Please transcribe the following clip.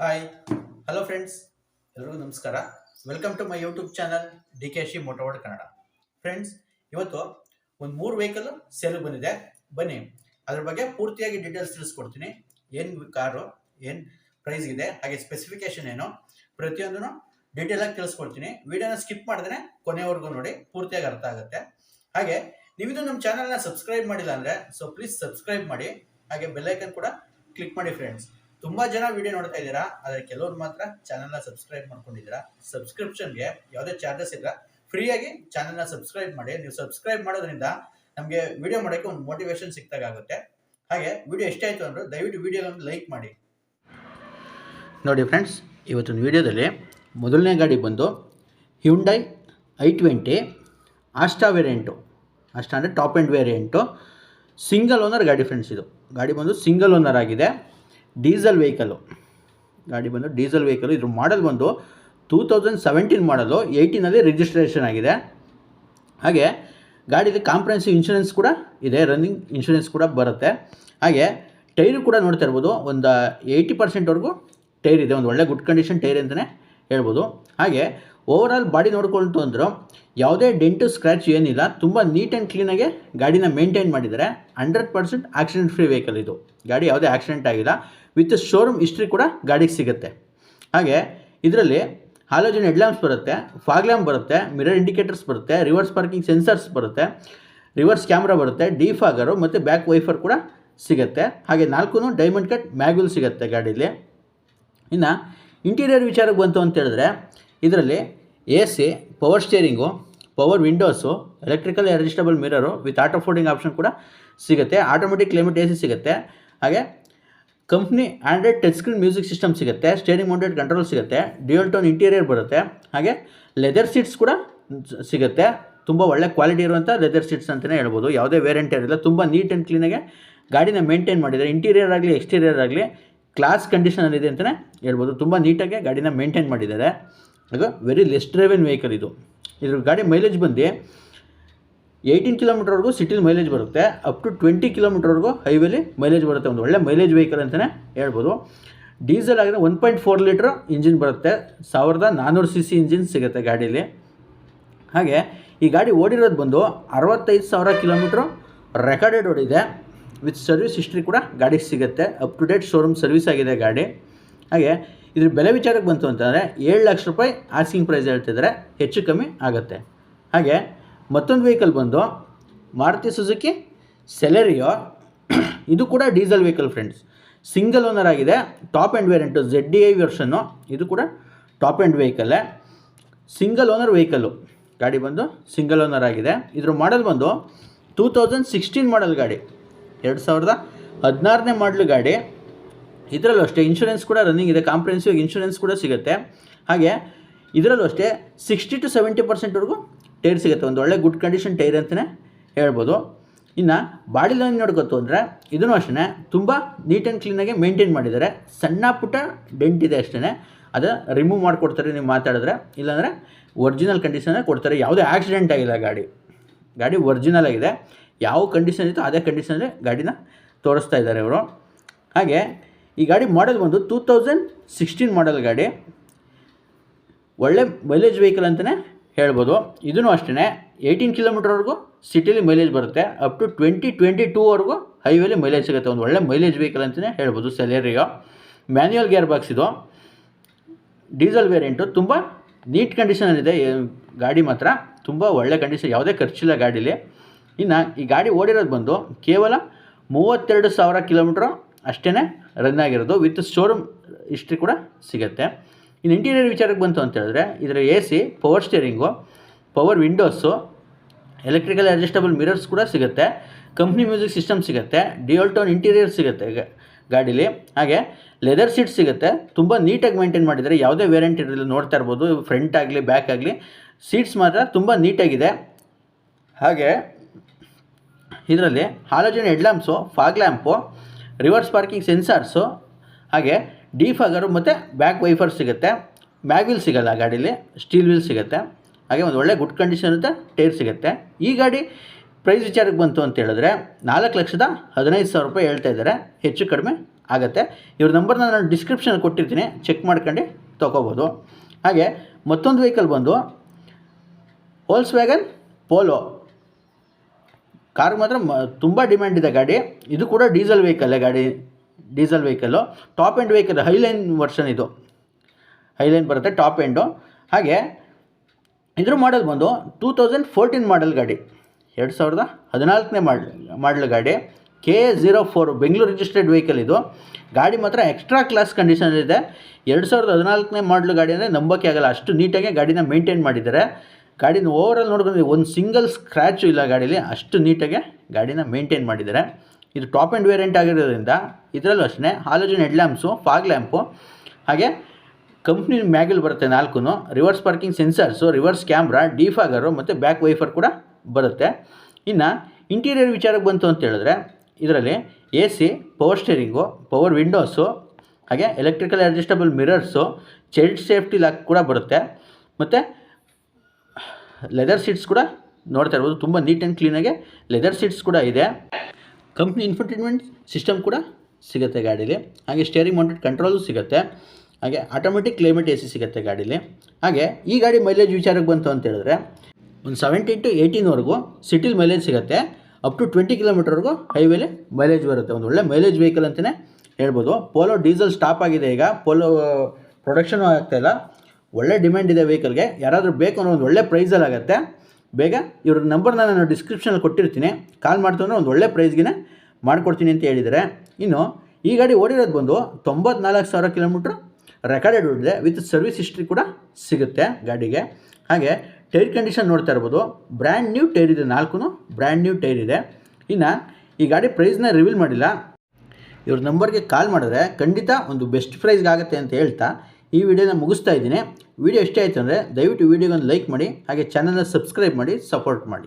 Hi hello friends ಎಲ್ರಿಗೂ ನಮಸ್ಕಾರ. Welcome to my YouTube channel D K she ಮೋಟೋವರ್ಡ್ Kannada friends ಇವತ್ತು ಒಂದು ಮೂರು ವೆಹಿಕಲ್ ಸೇಲ್ ಬಂದಿದೆ. ಬನ್ನಿ, ಅದ್ರ ಬಗ್ಗೆ ಪೂರ್ತಿಯಾಗಿ ಡೀಟೇಲ್ಸ್ ತಿಳಿಸ್ಕೊಡ್ತೀನಿ. ಏನು ಕಾರು, ಏನು ಪ್ರೈಸ್ ಇದೆ, ಹಾಗೆ ಸ್ಪೆಸಿಫಿಕೇಶನ್ ಏನು, ಪ್ರತಿಯೊಂದನ್ನು ಡೀಟೇಲ್ ಆಗಿ ತಿಳಿಸ್ಕೊಡ್ತೀನಿ. ವಿಡಿಯೋನ ಸ್ಕಿಪ್ ಮಾಡಿದ್ರೆ ಕೊನೆವರೆಗೂ ನೋಡಿ, ಪೂರ್ತಿಯಾಗಿ ಅರ್ಥ ಆಗುತ್ತೆ. ಹಾಗೆ ನೀವಿದು ನಮ್ಮ ಚಾನಲ್ನ ಸಬ್ಸ್ಕ್ರೈಬ್ ಮಾಡಿಲ್ಲ ಅಂದರೆ ಸೊ ಪ್ಲೀಸ್ ಸಬ್ಸ್ಕ್ರೈಬ್ ಮಾಡಿ, ಹಾಗೆ ಬೆಲ್ಲೈಕನ್ ಕೂಡ ಕ್ಲಿಕ್ ಮಾಡಿ ಫ್ರೆಂಡ್ಸ್ ತುಂಬಾ ಜನ ವಿಡಿಯೋ ನೋಡ್ತಾ ಇದ್ದೀರಾ, ಆದರೆ ಕೆಲವರು ಮಾತ್ರ ಚಾನಲ್ನ ಸಬ್ಸ್ಕ್ರೈಬ್ ಮಾಡ್ಕೊಂಡಿದ್ದೀರಾ. ಸಬ್ಸ್ಕ್ರಿಪ್ಷನ್ಗೆ ಯಾವುದೇ ಚಾರ್ಜಸ್ ಇಲ್ಲ ಫ್ರೀಯಾಗಿ ಚಾನಲ್ನ ಸಬ್ಸ್ಕ್ರೈಬ್ ಮಾಡಿ. ನೀವು ಸಬ್ಸ್ಕ್ರೈಬ್ ಮಾಡೋದ್ರಿಂದ ನಮಗೆ ವಿಡಿಯೋ ಮಾಡೋಕ್ಕೆ ಒಂದು ಮೋಟಿವೇಶನ್ ಸಿಕ್ತಾಗುತ್ತೆ ಹಾಗೆ ವಿಡಿಯೋ ಎಷ್ಟಾಯಿತು ಅಂದ್ರೆ ದಯವಿಟ್ಟು ವಿಡಿಯೋಗೊಂದು ಲೈಕ್ ಮಾಡಿ. ನೋಡಿ ಫ್ರೆಂಡ್ಸ್ ಇವತ್ತಿನ ವಿಡಿಯೋದಲ್ಲಿ ಮೊದಲನೇ ಗಾಡಿ ಬಂದು Hyundai i twenty Asta variant Asta ಅಂದರೆ top end variant single owner ಗಾಡಿ ಫ್ರೆಂಡ್ಸ್ ಇದು. ಗಾಡಿ ಬಂದು ಸಿಂಗಲ್ ಓನರ್ ಆಗಿದೆ. Diesel vehicle. ಗಾಡಿ ಬಂದು ಡೀಸೆಲ್ ವೆಹಿಕಲ್. ಇದ್ರ ಮಾಡಲ್ ಬಂದು ಟೂ ತೌಸಂಡ್ ಸೆವೆಂಟೀನ್ ಮಾಡಲು ಏಯ್ಟೀನಲ್ಲಿ ರಿಜಿಸ್ಟ್ರೇಷನ್ ಆಗಿದೆ. ಹಾಗೆ ಗಾಡಿಲಿ ಕಾಂಪ್ರೆನ್ಸಿವ್ ಇನ್ಶೂರೆನ್ಸ್ ಕೂಡ ಇದೆ ರನ್ನಿಂಗ್ ಇನ್ಶೂರೆನ್ಸ್ ಕೂಡ ಬರುತ್ತೆ. ಹಾಗೆ ಟೈರು ಕೂಡ ನೋಡ್ತಾ ಇರ್ಬೋದು. ಒಂದು ಏಯ್ಟಿ ಪರ್ಸೆಂಟ್ವರೆಗೂ ಟೈರ್ ಇದೆ. ಒಂದು ಒಳ್ಳೆ ಗುಡ್ ಕಂಡೀಷನ್ ಟೈರ್ ಅಂತಲೇ ಹೇಳ್ಬೋದು. ಹಾಗೆ ಓವರ್ ಬಾಡಿ ನೋಡ್ಕೊಳ್ತು ಅಂದರು ಯಾವುದೇ ಡೆಂಟು ಸ್ಕ್ರ್ಯಾಚ್ ಏನಿಲ್ಲ. ತುಂಬ ನೀಟ್ ಆ್ಯಂಡ್ ಕ್ಲೀನಾಗೆ ಗಾಡಿನ ಮೇಂಟೈನ್ ಮಾಡಿದ್ದಾರೆ. Hundred percent accident free vehicle ಇದು. ಗಾಡಿ ಯಾವುದೇ ಆಕ್ಸಿಡೆಂಟ್ ಆಗಿಲ್ಲ. ವಿತ್ ಶೋರೂಮ್ ಹಿಸ್ಟ್ರಿ ಕೂಡ ಗಾಡಿಗೆ ಸಿಗುತ್ತೆ. ಹಾಗೆ ಇದರಲ್ಲಿ ಹಾಲೋಜನ್ ಹೆಡ್ಲ್ಯಾಂಪ್ಸ್ ಬರುತ್ತೆ, ಫಾಗ್ ಲ್ಯಾಂಪ್ ಬರುತ್ತೆ, ಮಿರರ್ ಇಂಡಿಕೇಟರ್ಸ್ ಬರುತ್ತೆ, ರಿವರ್ಸ್ ಪಾರ್ಕಿಂಗ್ ಸೆನ್ಸರ್ಸ್ ಬರುತ್ತೆ, ರಿವರ್ಸ್ ಕ್ಯಾಮ್ರಾ ಬರುತ್ತೆ, ಡಿಫಾಗರು ಮತ್ತು ಬ್ಯಾಕ್ ವೈಫರ್ ಕೂಡ ಸಿಗುತ್ತೆ. ಹಾಗೆ ನಾಲ್ಕು ಡೈಮಂಡ್ ಕಟ್ ಮ್ಯಾಗ್ಯೂಲ್ ಸಿಗುತ್ತೆ ಗಾಡೀಲಿ. ಇನ್ನು ಇಂಟೀರಿಯರ್ ವಿಚಾರಕ್ಕೆ ಬಂತು ಅಂತ ಹೇಳಿದ್ರೆ ಇದರಲ್ಲಿ A C, power steering, power windows, electrical adjustable mirror with auto folding option ಕೂಡ ಸಿಗುತ್ತೆ. ಆಟೋಮೆಟಿಕ್ ಕ್ಲೈಮೇಟ್ ಎ ಸಿ ಸಿಗುತ್ತೆ. ಹಾಗೆ company Android touch screen music system ಸಿಗುತ್ತೆ ಸ್ಟೇರಿಂಗ್ ಮೌಂಟೆಡ್ ಕಂಟ್ರೋಲ್ ಸಿಗುತ್ತೆ ಡ್ಯೂಯಲ್ ಟೋನ್ ಇಂಟೀರಿಯರ್ ಬರುತ್ತೆ, ಹಾಗೆ ಲೆದರ್ ಸೀಟ್ಸ್ ಕೂಡ ಸಿಗುತ್ತೆ. ತುಂಬ ಒಳ್ಳೆ ಕ್ವಾಲಿಟಿ ಇರುವಂಥ ಲೆದರ್ ಸೀಟ್ಸ್ ಅಂತಲೇ ಹೇಳ್ಬೋದು. ಯಾವುದೇ ವೇರಿಯಂಟ್ ಇರಲಿಲ್ಲ ತುಂಬ ನೀಟ್ ಆ್ಯಂಡ್ ಕ್ಲೀನಾಗೆ ಗಾಡಿನ ಮೇಂಟೈನ್ ಮಾಡಿದ್ದಾರೆ. ಇಂಟೀರಿಯರ್ ಆಗಲಿ ಎಕ್ಸ್ಟೀರಿಯರ್ ಆಗಲಿ ಕ್ಲಾಸ್ ಕಂಡೀಷನಲ್ಲಿದೆ ಅಂತಲೇ ಹೇಳ್ಬೋದು. ತುಂಬ ನೀಟಾಗಿ ಗಾಡಿನ ಮೇಂಟೈನ್ ಮಾಡಿದ್ದಾರೆ. ಅದು ವೆರಿ ಲೆಸ್ ಡ್ರೈವನ್ ವೆಹಿಕಲ್ ಇದು. ಇದ್ರ ಗಾಡಿ ಮೈಲೇಜ್ ಬಂದು ಏಯ್ಟೀನ್ ಕಿಲೋಮೀಟರ್ವರೆಗೂ ಸಿಟಿಲಿ ಮೈಲೇಜ್ ಬರುತ್ತೆ. ಅಪ್ ಟು ಟ್ವೆಂಟಿ ಕಿಲೋಮೀಟರ್ವರೆಗೂ ಹೈವೇಲಿ ಮೈಲೇಜ್ ಬರುತ್ತೆ. ಒಂದು ಒಳ್ಳೆ ಮೈಲೇಜ್ ವೆಹಿಕಲ್ ಅಂತಲೇ ಹೇಳ್ಬೋದು. ಡೀಸೆಲ್ ಆಗಿದ್ರೆ one point four litre engine ಬರುತ್ತೆ. ಸಾವಿರದ ನಾನ್ನೂರು ಸಿ ಸಿ ಇಂಜಿನ್ ಸಿಗುತ್ತೆ ಗಾಡೀಲಿ. ಹಾಗೆ ಈ ಗಾಡಿ ಓಡಿರೋದು ಬಂದು ಅರವತ್ತೈದು ಸಾವಿರ ಕಿಲೋಮೀಟ್ರ್ ರೆಕಾರ್ಡೆಡ್ ಓಡಿದೆ. ವಿತ್ ಸರ್ವಿಸ್ ಹಿಸ್ಟ್ರಿ ಕೂಡ ಗಾಡಿಗೆ ಸಿಗುತ್ತೆ. Up to date showroom service ಆಗಿದೆ ಗಾಡಿ. ಹಾಗೆ ಇದ್ರ ಬೆಲೆ ವಿಚಾರಕ್ಕೆ ಬಂತು ಅಂತಂದರೆ ಏಳು ಲಕ್ಷ ರೂಪಾಯಿ ಆಸ್ಕಿಂಗ್ ಪ್ರೈಸ್ ಹೇಳ್ತಿದ್ದಾರೆ. ಹೆಚ್ಚು ಕಮ್ಮಿ ಆಗುತ್ತೆ. ಹಾಗೆ ಮತ್ತೊಂದು ವೆಹಿಕಲ್ ಬಂದು ಮಾರುತಿ ಸುಜುಕಿ, ಸೆಲೆರಿಯೋ, ಇದು ಕೂಡ diesel vehicle friends single owner ಆಗಿದೆ top end variant Z D I ವರ್ಷನ್ನು ಇದು ಕೂಡ ಟಾಪ್ ಆ್ಯಂಡ್ ವೆಹಿಕಲ್ಲೇ ಸಿಂಗಲ್ ಓನರ್ ವೆಹಿಕಲ್ಲು ಗಾಡಿ ಬಂದು ಸಿಂಗಲ್ ಓನರ್ ಆಗಿದೆ. ಇದ್ರ ಮಾಡೆಲ್ ಬಂದು ಟೂ ತೌಸಂಡ್ ಸಿಕ್ಸ್ಟೀನ್ ಮಾಡಲ್ ಗಾಡಿ. ಎರಡು ಸಾವಿರದ ಹದಿನಾರನೇ ಮಾಡಲ್ ಗಾಡಿ. ಇದರಲ್ಲೂ ಅಷ್ಟೇ ಇನ್ಶೂರೆನ್ಸ್ ಕೂಡ ರನ್ನಿಂಗ್ ಇದೆ. ಕಾಂಪ್ರಿಹೆನ್ಸಿವ್ ಇನ್ಶೂರೆನ್ಸ್ ಕೂಡ ಸಿಗುತ್ತೆ. ಹಾಗೆ ಇದರಲ್ಲೂ ಅಷ್ಟೇ ಸಿಕ್ಸ್ಟಿ ಟು ಸೆವೆಂಟಿ ಪರ್ಸೆಂಟ್ವರೆಗೂ ಟೈರ್ ಸಿಗುತ್ತೆ, ಒಂದು ಒಳ್ಳೆ ಗುಡ್ ಕಂಡೀಷನ್ ಟೈರ್ ಅಂತಲೇ ಹೇಳ್ಬೋದು. ಇನ್ನು ಬಾಡಿ ಲೈನ್ ನೋಡ್ಕೊತು ಅಂದರೆ, ಇದನ್ನು ಅಷ್ಟೇ ತುಂಬ ನೀಟ್ ಆ್ಯಂಡ್ ಕ್ಲೀನಾಗಿ ಮೇಂಟೈನ್ ಮಾಡಿದ್ದಾರೆ. ಸಣ್ಣ ಪುಟ್ಟ ಡೆಂಟ್ ಇದೆ ಅಷ್ಟೇ ಅದು ರಿಮೂವ್ ಮಾಡಿಕೊಡ್ತಾರೆ ನೀವು ಮಾತಾಡಿದ್ರೆ. ಇಲ್ಲಾಂದರೆ ಒರಿಜಿನಲ್ ಕಂಡೀಷನೇ ಕೊಡ್ತಾರೆ. ಯಾವುದೇ ಆಕ್ಸಿಡೆಂಟ್ ಆಗಿಲ್ಲ ಗಾಡಿ. ಗಾಡಿ ಒರಿಜಿನಲ್ ಆಗಿದೆ. ಯಾವ ಕಂಡೀಷನ್ ಇತ್ತು ಅದೇ ಕಂಡೀಷನಲ್ಲಿ ಗಾಡಿನ ತೋರಿಸ್ತಾ ಇದ್ದಾರೆ ಇವರು. ಹಾಗೆ ಈ ಗಾಡಿ ಮಾಡೆಲ್ ಬಂದು ಟೂ ತೌಸಂಡ್ ಸಿಕ್ಸ್ಟೀನ್ ಮಾಡೆಲ್ ಗಾಡಿ. ಒಳ್ಳೆ ಮೈಲೇಜ್ ವೆಹಿಕಲ್ ಅಂತಲೇ ಹೇಳ್ಬೋದು. ಇದೂ ಅಷ್ಟೇ ಏಯ್ಟೀನ್ ಕಿಲೋಮೀಟರ್ವರೆಗೂ ಸಿಟಿಲಿ ಮೈಲೇಜ್ ಬರುತ್ತೆ. ಅಪ್ ಟು ಟ್ವೆಂಟಿ ಟ್ವೆಂಟಿ ಟೂವರೆಗೂ ಹೈವೇಲಿ ಮೈಲೇಜ್ ಸಿಗುತ್ತೆ. ಒಂದು ಒಳ್ಳೆ ಮೈಲೇಜ್ ವೆಹಿಕಲ್ ಅಂತಲೇ ಹೇಳ್ಬೋದು ಸೆಲೆರಿಯೋ ಮ್ಯಾನ್ಯುಯಲ್ ಗೇರ್ ಬಾಕ್ಸ್ ಇದು. ಡೀಸೆಲ್ ವೇರಿಯಂಟು ತುಂಬ ನೀಟ್ ಕಂಡೀಷನಲ್ಲಿದೆ ಗಾಡಿ ಮಾತ್ರ. ತುಂಬ ಒಳ್ಳೆ ಕಂಡೀಷನ್ ಯಾವುದೇ ಖರ್ಚಿಲ್ಲ ಗಾಡೀಲಿ. ಇನ್ನು ಈ ಗಾಡಿ ಓಡಿರೋದು ಬಂದು ಕೇವಲ ಮೂವತ್ತೆರಡು ಸಾವಿರ ಕಿಲೋಮೀಟ್ರು ಅಷ್ಟೇ ರನ್ ಆಗಿರೋದು. ವಿತ್ ಶೋರೂಮ್ ಹಿಸ್ಟ್ರಿ ಕೂಡ ಸಿಗುತ್ತೆ. ಇನ್ನು ಇಂಟೀರಿಯರ್ ವಿಚಾರಕ್ಕೆ ಬಂತು ಅಂತ ಹೇಳಿದ್ರೆ ಇದರ A C power steering power windows electrical adjustable mirrors ಕೂಡ ಸಿಗುತ್ತೆ. ಕಂಪ್ನಿ ಮ್ಯೂಸಿಕ್ ಸಿಸ್ಟಮ್ ಸಿಗುತ್ತೆ. ಡಿಯೋಲ್ ಟೋನ್ ಇಂಟೀರಿಯರ್ ಸಿಗುತ್ತೆ ಗಾಡೀಲಿ. ಹಾಗೆ ಲೆದರ್ ಸೀಟ್ ಸಿಗುತ್ತೆ. ತುಂಬ ನೀಟಾಗಿ ಮೇಂಟೈನ್ ಮಾಡಿದರೆ ಯಾವುದೇ ವೇರಿಯಂಟ್ ಇರಲಿಲ್ಲ, ನೋಡ್ತಾ ಇರ್ಬೋದು. ಫ್ರಂಟ್ ಆಗಲಿ ಬ್ಯಾಕ್ ಆಗಲಿ. ಸೀಟ್ಸ್ ಮಾತ್ರ ತುಂಬ ನೀಟಾಗಿದೆ. ಹಾಗೆ ಇದರಲ್ಲಿ halogen headlamps fog lamp reverse parking sensors ಹಾಗೆ ಡಿಫಾಗರು ಮತ್ತು ಬ್ಯಾಕ್ ವೈಫರ್ ಸಿಗುತ್ತೆ ಮ್ಯಾಗ್ವಿಲ್ ಸಿಗಲ್ಲ ಗಾಡೀಲಿ ಸ್ಟೀಲ್ ವೀಲ್ ಸಿಗುತ್ತೆ, ಹಾಗೆ ಒಂದು ಒಳ್ಳೆ ಗುಡ್ ಕಂಡೀಷನ್ ಇರುತ್ತೆ ಟೈರ್ ಸಿಗುತ್ತೆ. ಈ ಗಾಡಿ ಪ್ರೈಸ್ ವಿಚಾರಕ್ಕೆ ಬಂತು ಅಂತ ಹೇಳಿದ್ರೆ ನಾಲ್ಕು ಲಕ್ಷದ ಹದಿನೈದು ಸಾವಿರ ರೂಪಾಯಿ ಹೇಳ್ತಾ ಇದ್ದಾರೆ, ಹೆಚ್ಚು ಕಡಿಮೆ ಆಗುತ್ತೆ. ಇವ್ರ ನಂಬರ್ನ ನಾನು ಡಿಸ್ಕ್ರಿಪ್ಷನ್ ಕೊಟ್ಟಿರ್ತೀನಿ ಚೆಕ್ ಮಾಡ್ಕೊಂಡು ತೊಗೋಬೋದು. ಹಾಗೆ ಮತ್ತೊಂದು ವೆಹಿಕಲ್ ಬಂದು ಹೋಲ್ಸ್ ವ್ಯಾಗನ್ ಪೋಲೋ ಕಾರ್ ಮಾತ್ರ ತುಂಬ ಡಿಮ್ಯಾಂಡ್ ಇದೆ ಗಾಡಿ. ಇದು ಕೂಡ ಡೀಸೆಲ್ ವೆಹಿಕಲ್ಲೇ ಗಾಡಿ. Diesel vehicle. Top end vehicle highline version ಇದು. ಹೈಲೈನ್ ಬರುತ್ತೆ ಟಾಪ್ ಎಂಡು ಹಾಗೆ, ಇದ್ರ ಮಾಡೆಲ್ ಬಂದು ಟೂ ತೌಸಂಡ್ ಫೋರ್ಟೀನ್ ಮಾಡೆಲ್ ಗಾಡಿ. ಎರಡು ಸಾವಿರದ ಹದಿನಾಲ್ಕನೇ ಮಾಡಲ್ ಮಾಡಲ್ ಗಾಡಿ. K zero four Bengaluru registered vehicle ಇದು. ಗಾಡಿ ಮಾತ್ರ ಎಕ್ಸ್ಟ್ರಾ ಕ್ಲಾಸ್ ಕಂಡೀಷನ್ ಇದೆ. ಎರಡು ಸಾವಿರದ ಹದಿನಾಲ್ಕನೇ ಮಾಡಲ್ ಗಾಡಿ ಅಂದರೆ ನಂಬೋಕೆ ಆಗಲ್ಲ. ಅಷ್ಟು ನೀಟಾಗಿ ಗಾಡಿನ ಮೇಂಟೈನ್ ಮಾಡಿದ್ದಾರೆ. ಗಾಡಿನ ಓವರಾಲ್ ನೋಡ್ಕೊಂಡಿದ್ದೀವಿ ಒಂದು ಸಿಂಗಲ್ ಸ್ಕ್ರ್ಯಾಚು ಇಲ್ಲ ಗಾಡೀಲಿ. ಅಷ್ಟು ನೀಟಾಗಿ ಗಾಡಿನ ಮೇಂಟೈನ್ ಮಾಡಿದ್ದಾರೆ. ಇದು ಟಾಪ್ ಆ್ಯಂಡ್ ವೇರಿಯಂಟ್ ಆಗಿರೋದ್ರಿಂದ ಇದರಲ್ಲೂ ಅಷ್ಟೇ halogen head lamps fog lamp ಹಾಗೆ ಕಂಪ್ನಿ ಮ್ಯಾಗಲ್ ಬರುತ್ತೆ ನಾಲ್ಕು reverse parking sensors reverse camera defogger ಮತ್ತು ಬ್ಯಾಕ್ ವೈಫರ್ ಕೂಡ ಬರುತ್ತೆ. ಇನ್ನು ಇಂಟೀರಿಯರ್ ವಿಚಾರಕ್ಕೆ ಬಂತು ಅಂತ ಹೇಳಿದ್ರೆ, ಇದರಲ್ಲಿ A C power steering power windows ಹಾಗೆ electrical adjustable mirrors child safety lock ಕೂಡ ಬರುತ್ತೆ. ಮತ್ತು ಲೆದರ್ ಸೀಟ್ಸ್ ಕೂಡ ನೋಡ್ತಾ ಇರ್ಬೋದು, ತುಂಬ ನೀಟ್ ಆ್ಯಂಡ್ ಕ್ಲೀನಾಗೆ ಲೆದರ್ ಸೀಟ್ಸ್ ಕೂಡ ಇದೆ. ಕಂಪ್ನಿ ಇನ್ಫರ್ಟೈನ್ಮೆಂಟ್ ಸಿಸ್ಟಮ್ ಕೂಡ ಸಿಗುತ್ತೆ ಗಾಡೀಲಿ. ಹಾಗೆ ಸ್ಟೇರಿಂಗ್ ಮೌಂಟೆಡ್ ಕಂಟ್ರೋಲು ಸಿಗುತ್ತೆ. ಹಾಗೆ ಆಟೋಮೆಟಿಕ್ ಕ್ಲೈಮೇಟ್ ಎ ಸಿ ಸಿಗುತ್ತೆ ಗಾಡೀಲಿ. ಹಾಗೆ ಈ ಗಾಡಿ ಮೈಲೇಜ್ ವಿಚಾರಕ್ಕೆ ಬಂತು ಅಂತ ಹೇಳಿದ್ರೆ, ಒಂದು ಸೆವೆಂಟೀನ್ ಟು ಏಯ್ಟೀನ್ವರೆಗೂ ಸಿಟಿಲಿ ಮೈಲೇಜ್ ಸಿಗುತ್ತೆ. ಅಪ್ ಟು ಟ್ವೆಂಟಿ ಕಿಲೋಮೀಟರ್ವರೆಗೂ ಹೈವೇಲಿ ಮೈಲೇಜ್ ಬರುತ್ತೆ. ಒಂದು ಒಳ್ಳೆ ಮೈಲೇಜ್ ವೆಹಿಕಲ್ ಅಂತಲೇ ಹೇಳ್ಬೋದು. ಪೋಲೋ ಡೀಸೆಲ್ ಸ್ಟಾಪ್ ಆಗಿದೆ ಈಗ. ಪೋಲೋ ಪ್ರೊಡಕ್ಷನು ಆಗ್ತಾಯಿಲ್ಲ ಒಳ್ಳೆ ಡಿಮ್ಯಾಂಡ್ ಇದೆ ವೆಹಿಕಲ್ಗೆ ಯಾರಾದರೂ ಬೇಕು ಅನ್ನೋ ಒಂದು ಒಳ್ಳೆ ಪ್ರೈಸಲ್ಲಿ ಆಗುತ್ತೆ ಬೇಗ ಇವ್ರ ನಂಬರ್ನ ನಾನು ಡಿಸ್ಕ್ರಿಪ್ಷನಲ್ಲಿ ಕೊಟ್ಟಿರ್ತೀನಿ. ಕಾಲ್ ಮಾಡ್ತಂದ್ರೆ ಒಂದು ಒಳ್ಳೆ ಪ್ರೈಸ್ಗೆ ಮಾಡಿಕೊಡ್ತೀನಿ ಅಂತ ಹೇಳಿದರೆ ಇನ್ನು ಈ ಗಾಡಿ ಓಡಿರೋದು ಬಂದು ತೊಂಬತ್ನಾಲ್ಕು ಸಾವಿರ ಕಿಲೋಮೀಟ್ರ್ ರೆಕಾರ್ಡೆಡ್ ಓಡಿದೆ. ವಿತ್ ಸರ್ವಿಸ್ ಹಿಸ್ಟ್ರಿ ಕೂಡ ಸಿಗುತ್ತೆ ಗಾಡಿಗೆ. ಹಾಗೆ ಟೈರ್ ಕಂಡೀಷನ್ ನೋಡ್ತಾ ಇರ್ಬೋದು. ಬ್ರ್ಯಾಂಡ್ ನ್ಯೂ ಟೈರ್ ಇದೆ ನಾಲ್ಕು ಬ್ರ್ಯಾಂಡ್ ನ್ಯೂ ಟೈರ್ ಇದೆ. ಇನ್ನು ಈ ಗಾಡಿ ಪ್ರೈಸ್ನ ರಿವೀಲ್ ಮಾಡಿಲ್ಲ. ಇವ್ರ ನಂಬರ್ಗೆ ಕಾಲ್ ಮಾಡಿದ್ರೆ ಖಂಡಿತ ಒಂದು ಬೆಸ್ಟ್ ಪ್ರೈಸ್ಗೆ ಆಗುತ್ತೆ ಅಂತ ಹೇಳ್ತಾ ಈ ವಿಡಿಯೋನ ಮುಗಿಸ್ತಾ ಇದ್ದೀನಿ. ವಿಡಿಯೋ ಇಷ್ಟ ಆಯಿತು ಅಂದರೆ ದಯವಿಟ್ಟು ವಿಡಿಯೋಗೊಂದು ಲೈಕ್ ಮಾಡಿ, ಹಾಗೆ ಚಾನಲ್ನ ಸಬ್ಸ್ಕ್ರೈಬ್ ಮಾಡಿ ಸಪೋರ್ಟ್ ಮಾಡಿ.